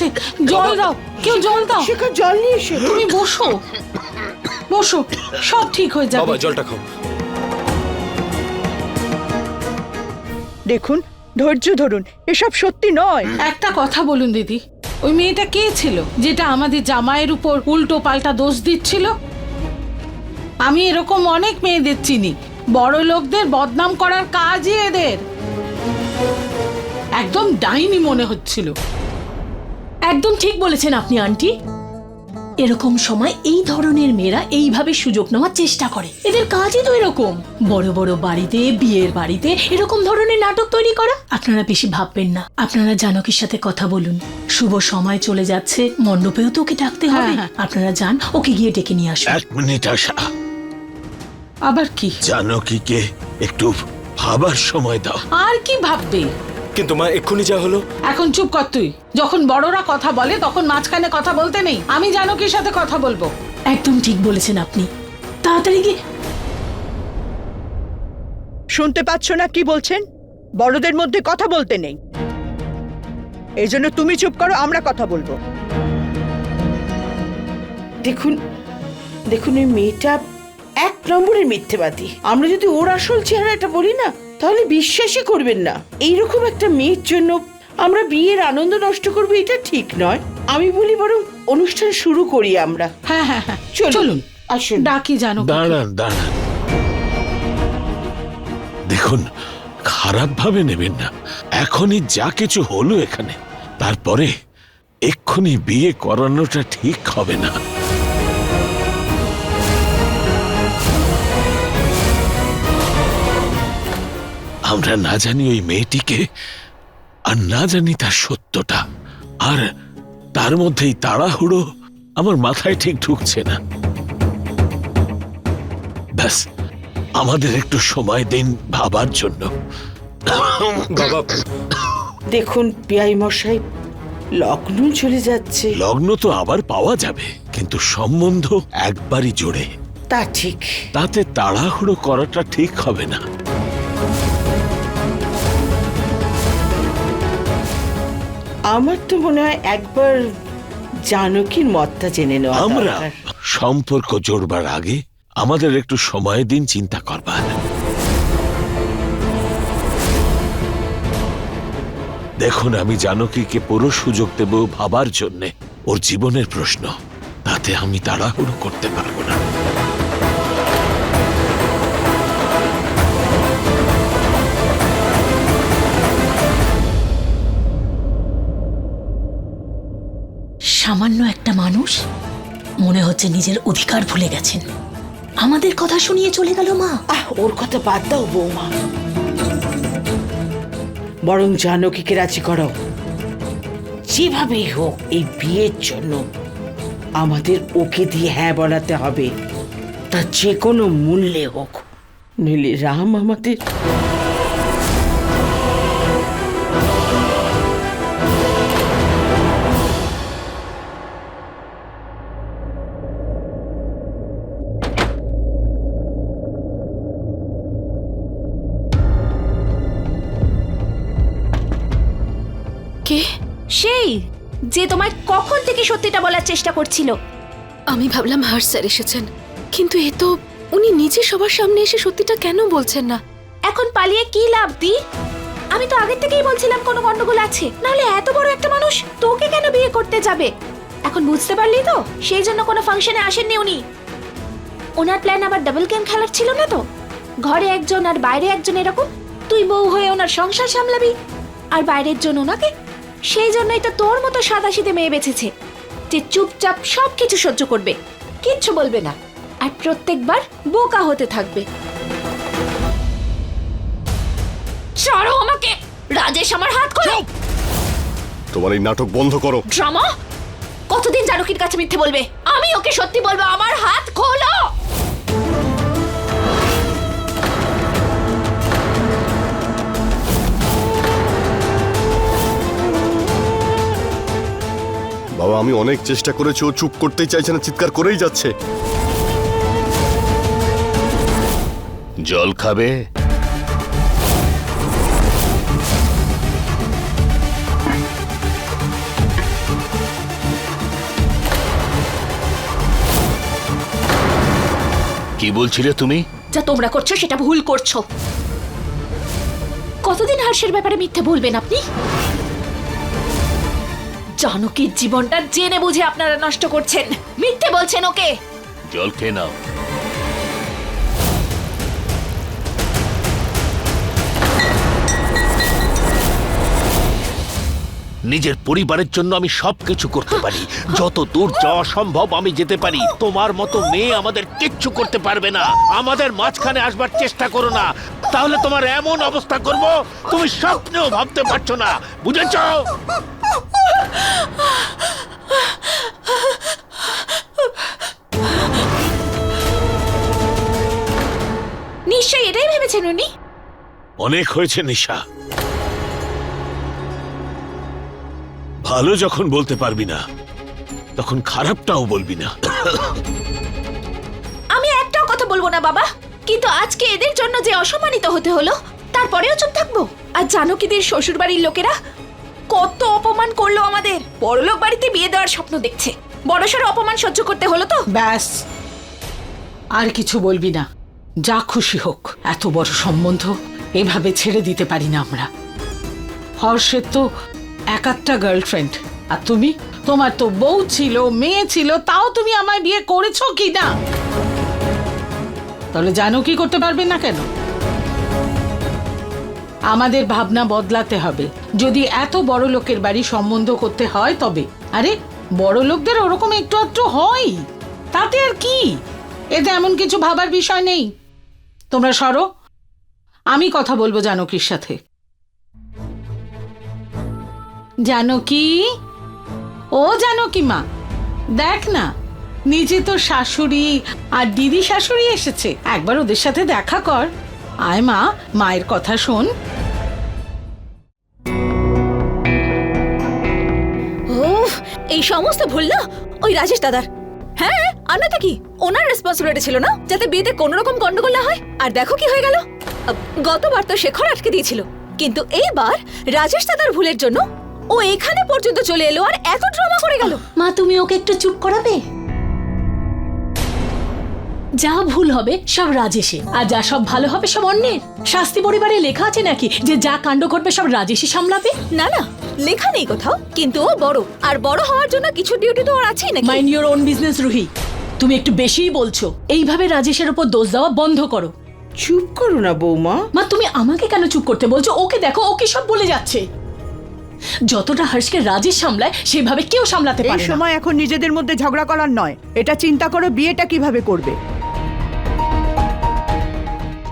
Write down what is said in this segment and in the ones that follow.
লেগেছে জল দাও। কেউ জল দাও। শেখা জল নিয়ে এসো তুমি বসো। বসো। সব ঠিক হয়ে যাবে। বাবা জলটা খাও। দেখুন ধৈর্য ধরুন। এসব সত্যি নয়। একটা কথা বলুন দিদি। ওই মেয়েটা কে ছিল? যেটা আমাদের জামাইয়ের উপর উল্টো পাল্টা দোষ দিচ্ছিল? আমি এরকম অনেক মেয়েদের চিনি। বড় লোকদের বদনাম করার কাজই এদের। একদম ডাইনি মনে হচ্ছিল। একদম ঠিক বলেছেন আপনি আন্টি। এরকম সময় এই ধরনের মেয়েরা এইভাবে সুযোগ নেওয়ার চেষ্টা করে। এদের কাজই তো এরকম। বড় বড় বাড়িতে বিয়ের বাড়িতে এরকম ধরনের নাটক তৈরি করা? আপনারা বেশি ভাববেন না। আপনারা জানকীর সাথে কথা বলুন। শুভ সময় চলে যাচ্ছে। মণ্ডপেও তো ওকে ডাকতে হবে। হ্যাঁ, হ্যাঁ। আপনারা যান ওকে গিয়ে ডেকে নিয়ে আসুন। এক মিনিট আশা। আবার কি? জানকীকে একটু ভাবার সময় দাও। আর কি ভাববে? কিন্তু মা এক্ষুনি যা হলো। এখন চুপ কর তুই। যখন বড়রা কথা বলে তখন মাঝখানে কথা বলতে নেই। আমি জানকীর সাথে কথা বলব। একদম ঠিক বলেছেন আপনি। তাড়াতাড়ি গিয়ে শুনতে পাচ্ছ না কি বলছেন? বড়দের মধ্যে কথা বলতে নেই। এই জন্য তুমি চুপ করো আমরা কথা বলব। দেখুন দেখুন ওই মেয়েটা এক নম্বরের মিথ্যেবাদী। আমরা যদি ওর আসল চেহারাটা বলি না তাহলে বিশ্বাসই করবেন না। এইরকম একটা মেয়ের জন্য আমরা বিয়ের আনন্দ নষ্ট করব এটা ঠিক নয়। আমি বলি বরং অনুষ্ঠান শুরু করি আমরা। হ্যাঁ হ্যাঁ হ্যাঁ। চলুন। চলুন। আসুন। ডাকি জানো দাঁড়ান দাঁড়ান। দেখুন খারাপ ভাবে নেবেন না। এখনই যা কিছু হলো এখানে। তারপরে এক্ষুনি বিয়ে করানোটা ঠিক হবে না। আমরা না জানি ওই মেয়েটিকে আর না জানি তার সত্যটা। আর তার মধ্যেই তাড়াহুড়ো আমার মাথায় ঠিক ঢুকছে না। ব্যাস আমাদের একটু সময় দিন ভাবার জন্য। বাবা। দেখুন পিয়াই মশাই লগ্ন চলে যাচ্ছে। লগ্ন তো আবার পাওয়া যাবে কিন্তু সম্বন্ধ একবারই জোরে। তা ঠিক। তাতে তাড়াহুড়ো করাটা ঠিক হবে না। আমার তো মনে হয় একবার জানকীর মতটা জেনে নেওয়া আমরা দরকার। সম্পর্ক জোড়বার আগে আমাদের একটু সময় দিন চিন্তা করবার। দেখুন আমি জানকীকে পুরো সুযোগ দেব ভাবার জন্যে। ওর জীবনের প্রশ্ন তাতে আমি তাড়াহুড়ো করতে পারব না। সামান্য একটা মানুষ মনে হচ্ছে নিজের অধিকার ভুলে গেছেন। আমাদের কথা শুনিয়ে চলে গেল মা। ওর কথা বাদ দাও বৌমা। বরং জানকীকে রাজি করো। যেভাবেই হোক এই বিয়ের জন্য আমাদের ওকে দিয়ে হ্যাঁ বলাতে হবে। তা যে কোনো মূল্যে হোক। নইলে রাম আমাদের কে? সেই যে তোমায় কখন থেকে সত্যিটা বলার চেষ্টা করছিল। আমি ভাবলাম হার্ষ স্যার এসেছেন কিন্তু এ তো উনি নিজে সবার সামনে এসে সত্যিটা কেন বলছেন না? এখন পালিয়ে কি লাভ দি? আমি তো আগের থেকেই বলছিলাম কোনো গন্ডগোল আছে নাহলে এত বড় একটা মানুষ তোকে কেন বিয়ে করতে যাবে? এখন বুঝতে পারলি তো সেই জন্য কোনো ফাংশনে আসেননি উনি। ওনার প্ল্যান আবার ডাবল গেম খেলার ছিল না তো? ঘরে একজন আর বাইরে একজন এরকম? তুই বউ হয়ে ওনার সংসার সামলাবি আর বাইরের জন্য ওনাকে সেই জন্যই তো তোর মতো সাদাশীতে মেয়ে বেঁচেছে যে চুপচাপ সব কিছু সহ্য করবে। কিচ্ছু বলবে না। আর প্রত্যেকবার বোকা হতে থাকবে। ছাড়ো আমাকে! রাজেশ আমার হাত খোলো! তোমার এই নাটক বন্ধ করো। ড্রামা? কতদিন জানকীর কাছে মিথ্যে বলবে? আমি ওকে সত্যি বলব আমার হাত আমি অনেক চেষ্টা করেছি ও চুপ করতে চাইছে না চিৎকার করেই যাচ্ছে। জল খাবে? কি বলছিলে তুমি? যা তোমরা করছ সেটা ভুল করছ। কতদিন হাসের ব্যাপারে মিথ্যে বলবেন আপনি? জানকীর জীবনটা জেনে বুঝে আপনারা নষ্ট করছেন। মিথ্যে বলছেন ওকে। জল খেয়ে নাও। নিজের পরিবারের জন্য আমি সবকিছু করতে পারি। যত দূর যাওয়া সম্ভব আমি যেতে পারি। তোমার মতো মেয়ে আমাদের কিচ্ছু করতে পারবে না। আমাদের মাঝখানে আসবার চেষ্টা করো না। তাহলে তোমার এমন অবস্থা করব তুমি স্বপ্নেও ভাবতে পারছ না। বুঝেছ? নিশ্চয়ই এটাই ভেবেছেন উনি? অনেক হয়েছে নিশা। ভালো যখন বলতে পারবি না তখন খারাপটাও বলবি না। আমি একটাও কথা বলব না বাবা। কিন্তু আজকে এদের জন্য যে অসম্মানিত হতে হলো তারপরেও চুপ থাকব। আর জানকীদের শ্বশুর বাড়ির লোকেরা কত অপমান করল আমাদের। বড়লোক বাড়িতে বিয়ে দেওয়ার স্বপ্ন দেখছে। বড়সড় অপমান সহ্য করতে হলো তো? ব্যাস আর কিছু বলবি না। যা খুশি হোক এত বড় সম্বন্ধ এভাবে ছেড়ে দিতে পারি না আমরা। হর্ষের তো একাত্তা গার্লফ্রেন্ড আর তুমি? তোমার তো বউ ছিল, মেয়ে ছিল, তাও তুমি আমায় বিয়ে করেছ কি না তাহলে জানো কি করতে পারবে না কেন? আমাদের ভাবনা বদলাতে হবে। যদি এত বড় লোকের বাড়ি সম্বন্ধ করতে হয় তবে। আরে, বড় লোকদের ওরকম একটু একটু হয়। তাতে আর কি? এতে এমন কিছু ভাবার বিষয় নেই। তোমরা সরো। আমি কথা বলব জানকীর সাথে। জানকী? ও জানকী মা, দেখ না, নিজে তো শাশুড়ি আর দিদি শাশুড়ি এসেছে, একবার ওদের সাথে দেখা কর। আয় মা, মায়ের কথা শোন। এই সমস্ত ভুল না? ওই রাজেশ দাদার। হ্যাঁ আর না কি, ওনার রেসপন্সিবিলিটি ছিল না, যাতে বিয়েতে কোনো রকম গন্ডগোল না হয়? আর দেখো কি হয়ে গেল। গতবার তো শেখর আটকে দিয়েছিল, কিন্তু এইবার রাজেশ দাদার ভুলের জন্য ও এখানে পর্যন্ত চলে এলো আর এত ড্রামা করে গেল। মা তুমি ওকে একটু চুপ করাবে? যা ভুল হবে সব রাজেশে আর যা সব ভালো হবে সব অন্যের। শাস্তি পরিবারে লেখা আছে নাকি যে যা কাণ্ড ঘটবে সব রাজেশই সামলাবে? না না লেখা নেই কোথাও কিন্তু ও বড়। আর বড় হওয়ার জন্য কিছু ডিউটি তো ওর আছেই নাকি? Mind your own business Ruhi. তুমি একটু বেশিই বলছো। এইভাবে রাজেশের উপর দোষ দেওয়া বন্ধ করো। চুপ করো না বৌমা। মা তুমি আমাকে কেন চুপ করতে বলছো? ওকে দেখো ওকে সব বলে যাচ্ছে? যতটা হর্ষকে রাজি সামলায় সেভাবে কেউ সামলাতে এই পারে না। সময় এখন নিজেদের মধ্যে ঝগড়া করার নয়। এটা চিন্তা করো বিয়েটা কীভাবে করবে?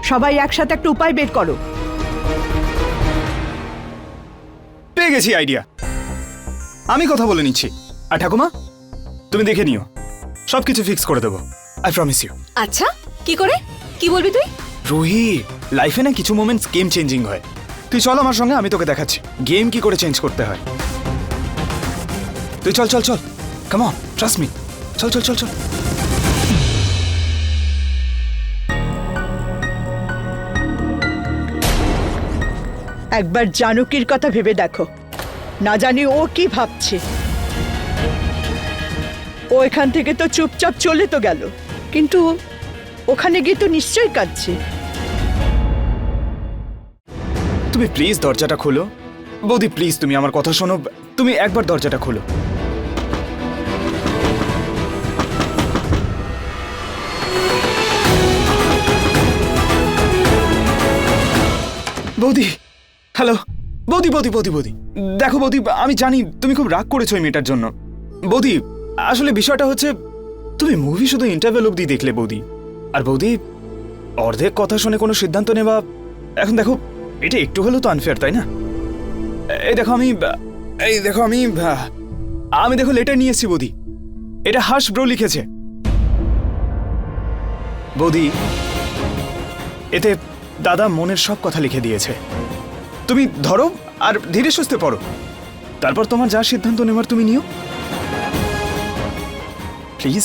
সবাই একসাথে একটা উপায় বের করো। পেয়ে গেছি আইডিয়া আমি কথা বলে নিচ্ছি। আর ঠাকুমা তুমি দেখে নিও। সব কিছু ফিক্স করে দেবো। আই প্রমিস ইউ আচ্ছা কি করে? কি বলবি তুই? রুহি লাইফে না কিছু মোমেন্টস গেম চেঞ্জিং হয়। তুই চল আমার সঙ্গে, আমি তোকে দেখাচ্ছি। গেম কি করে চেঞ্জ করতে হয়? তুই চল চল চল। কাম অন ট্রাস্ট মি চল চল চল চল। একবার জানকীর কথা ভেবে দেখো। না জানি ও কি ভাবছে। ও এখান থেকে তো চুপচাপ চলে তো গেল। কিন্তু ওখানে গিয়ে তো নিশ্চয়ই কাঁদছে। তুমি প্লিজ দরজাটা খোলো। বৌদি প্লিজ তুমি আমার কথা শোনো। তুমি একবার দরজাটা খোলো। বৌদি হ্যালো বৌদি বৌদি বৌদি বৌদি। দেখো বৌদি, আমি জানি তুমি খুব রাগ করেছ এই মেয়েটার জন্য। বৌদি, আসলে বিষয়টা হচ্ছে, তুমি মুভি শুধু ইন্টারভেল অব্দি দেখলে বৌদি। আর বৌদি, অর্ধেক কথা শুনে কোনো সিদ্ধান্ত নেওয়া, এখন দেখো এটা একটু হলেও তো আনফেয়ার তাই না? এই দেখো আমি, এই দেখো আমি আমি দেখো লেটার নিয়ে এসেছি, বৌদি। এটা হাস ব্রো লিখেছে। বৌদি, এতে দাদা মনের সব কথা লিখে দিয়েছে। তুমি ধরো আর ধীরে সুস্থে পড়ো। তারপর তোমার যা সিদ্ধান্ত নেওয়ার তুমি নিও। প্লিজ